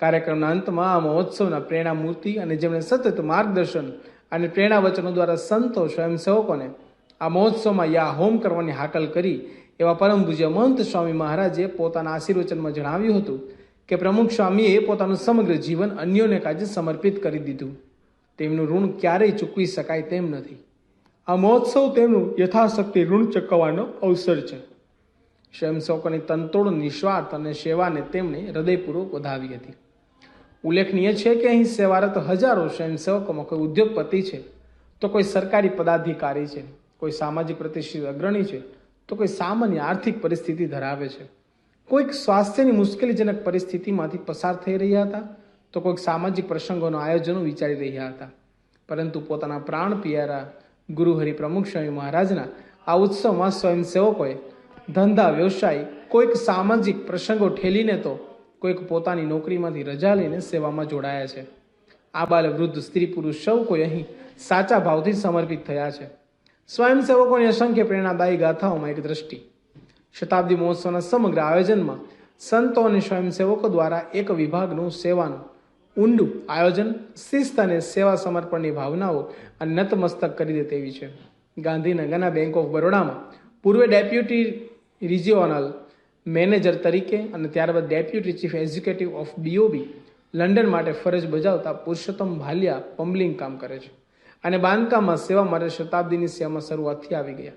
કાર્યક્રમના અંતમાં આ મહોત્સવના પ્રેરણા મૂર્તિ અને જેમણે સતત માર્ગદર્શન અને પ્રેરણા વચનો દ્વારા સંતો સ્વયંસેવકોને આ મહોત્સવમાં યા હોમ કરવાની હાકલ કરી એવા પરમ પૂજ્ય મહંત સ્વામી મહારાજે પોતાના આશીર્વચનમાં જણાવ્યું હતું કે પ્રમુખ સ્વામીએ પોતાનું સમગ્ર જીવન અન્યોને કાજે સમર્પિત કરી દીધું. તેમનું ઋણ ક્યારેય ચૂકવી શકાય તેમ નથી. આ મહોત્સવ તેમનું યથાશક્તિ ઋણ ચૂકવવાનો અવસર છે. સ્વયંસેવકોની તંતોડ નિસ્વાર્થ અને સેવાને તેમણે હૃદયપૂર્વક વધાવી હતી. ઉલ્લેખનીય છે કે અહીં સેવારત હજારો સ્વયંસેવકોમાં કોઈ ઉદ્યોગપતિ છે, તો કોઈ સરકારી પદાધિકારી છે, કોઈ સામાજિક પ્રતિષ્ઠિત અગ્રણી છે, તો કોઈ સામાન્ય આર્થિક પરિસ્થિતિ ધરાવે છે. કોઈક સ્વાસ્થ્યની મુશ્કેલીજનક પરિસ્થિતિમાંથી પસાર થઈ રહ્યા હતા, તો કોઈક સામાજિક પ્રસંગોનું આયોજનો વિચારી રહ્યા હતા. પરંતુ પોતાના પ્રાણ પિયારા ગુરુહરિ પ્રમુખ સ્વામી મહારાજના આ ઉત્સવમાં સ્વયંસેવકોએ ધંધા, વ્યવસાય, કોઈક સામાજિક પ્રસંગો ઠેલીને તો કોઈક પોતાની નોકરીમાંથી રજા લઈને સેવામાં જોડાયા છે. આ બાલ વૃદ્ધ સ્ત્રી પુરુષ સૌ કોઈ અહીં સાચા ભાવથી સમર્પિત થયા છે. સ્વયંસેવકોની અસંખ્ય પ્રેરણાદાયી ગાથાઓમાં એક દ્રષ્ટિ. શતાબ્દી મહોત્સવના સમગ્ર આયોજનમાં સંતો અને સ્વયંસેવકો દ્વારા એક વિભાગનું સેવાનું ઊંડું આયોજન, શિસ્ત અને સેવા સમર્પણની ભાવનાઓ નતમસ્તક કરી દે તેવી છે. ગાંધીનગરના બેંક ઓફ બરોડામાં પૂર્વે ડેપ્યુટી રિજિયોનલ મેનેજર તરીકે અને ત્યારબાદ deputy chief executive of BOB London માટે ફરજ બજાવતા પુરુષોત્તમ ભાલિયા પમ્બલિંગ કામ કરે છે. અને બાંધકામમાં સેવા માટે શતાબ્દીની સેવામાં શરૂઆતથી આવી ગયા.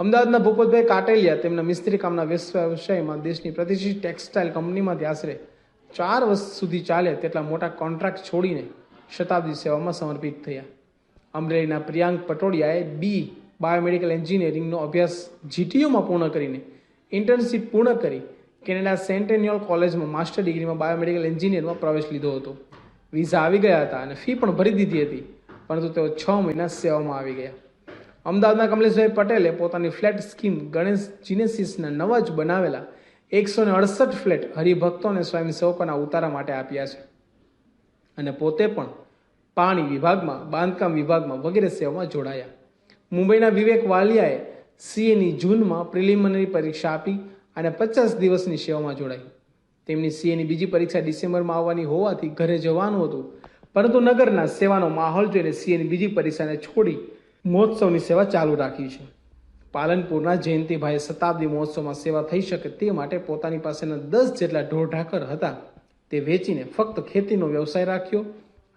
અમદાવાદના ભૂપતભાઈ કાટેલિયા તેમના મિસ્ત્રી કામના વ્યવસાયમાં દેશની પ્રતિષ્ઠિત ટેક્સટાઇલ કંપનીમાંથી આશરે ચાર વર્ષ સુધી ચાલે તેટલા મોટા કોન્ટ્રાક્ટ છોડીને શતાબ્દી સેવામાં સમર્પિત થયા. અમરેલીના પ્રિયાંક પટોડિયાએ બી બાયોમેડિકલ એન્જિનિયરિંગનો અભ્યાસ જીટીયુમાં પૂર્ણ કરીને ઇન્ટર્નશીપ પૂર્ણ કરી કેનેડા સેન્ટેન્યુઅલ કોલેજમાં માસ્ટર ડિગ્રીમાં બાયોમેડિકલ એન્જિનિયરમાં પ્રવેશ લીધો હતો. વિઝા આવી ગયા હતા અને ફી પણ ભરી દીધી હતી, પરંતુ તેઓ છ મહિના સેવામાં આવી ગયા. અમદાવાદના કમલેશભાઈ પટેલે પોતાની ફ્લેટ સ્કીમ ગણેશ જીનેસિસના નવા જ બનાવેલા એકસો ને અડસઠ ફ્લેટ હરિભક્તો અને સ્વયંસેવકોના ઉતારા માટે આપ્યા છે. અને પોતે પણ પાણી વિભાગમાં, બાંધકામ વિભાગમાં વગેરે સેવામાં જોડાયા. મુંબઈના વિવેક વાલિયાએ સીએની જૂનમાં પ્રિલિમિનરી પરીક્ષા આપી અને પચાસ દિવસની સેવામાં જોડાઈ. તેમની સીએની બીજી પરીક્ષા ડિસેમ્બરમાં આવવાની હોવાથી ઘરે જવાનું હતું, પરંતુ નગરના સેવાનો માહોલ જોઈને સીએની બીજી પરીક્ષાને છોડી મહોત્સવની સેવા ચાલુ રાખી છે. પાલનપુરના જયંતિભાઈ શતાબ્દી મહોત્સવમાં સેવા થઈ શકે તે માટે પોતાની પાસેના દસ જેટલા ઢોર ઢાકર હતા. તે વેચીને ફક્ત ખેતીનો વ્યવસાય રાખ્યો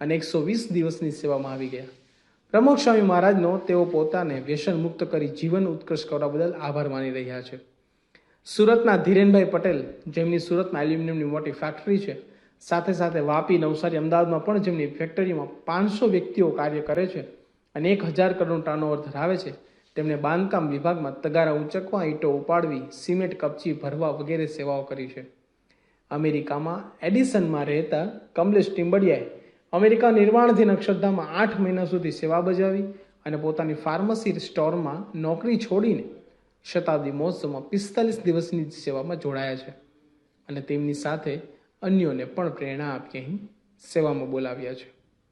અને એકસો વીસ દિવસની સેવામાં આવી ગયા. સ્વામી મહારાજનો તેઓ પોતાને વ્યસન મુક્ત કરી જીવન ઉત્કર્ષ કરવા બદલ આભાર માની રહ્યા છે. સુરતના ધીરેનભાઈ પટેલ, જેમની સુરતમાં એલ્યુમિનિયમની મોટી ફેક્ટરી છે, સાથે સાથે વાપી નવસારી અમદાવાદમાં પણ જેમની ફેક્ટરીમાં પાંચસો વ્યક્તિઓ કાર્ય કરે છે અને એક હજાર કરોડનું ટર્નઓવર ધરાવે છે, તેમણે બાંધકામ વિભાગમાં તગારા ઉંચકવા, ઈંટો ઉપાડવી, સિમેન્ટ કપચી ભરવા વગેરે સેવાઓ કરી છે. અમેરિકામાં એડિસનમાં રહેતા કમલેશ ટિમ્બડિયાએ અમેરિકા નિર્વાણધીન અક્ષરધામમાં આઠ મહિના સુધી સેવા બજાવી અને પોતાની ફાર્મસી સ્ટોરમાં નોકરી છોડીને શતાબ્દી મહોત્સવમાં પિસ્તાલીસ દિવસની સેવામાં જોડાયા છે અને તેમની સાથે અન્યોને પણ પ્રેરણા આપી અહીં સેવામાં બોલાવ્યા છે.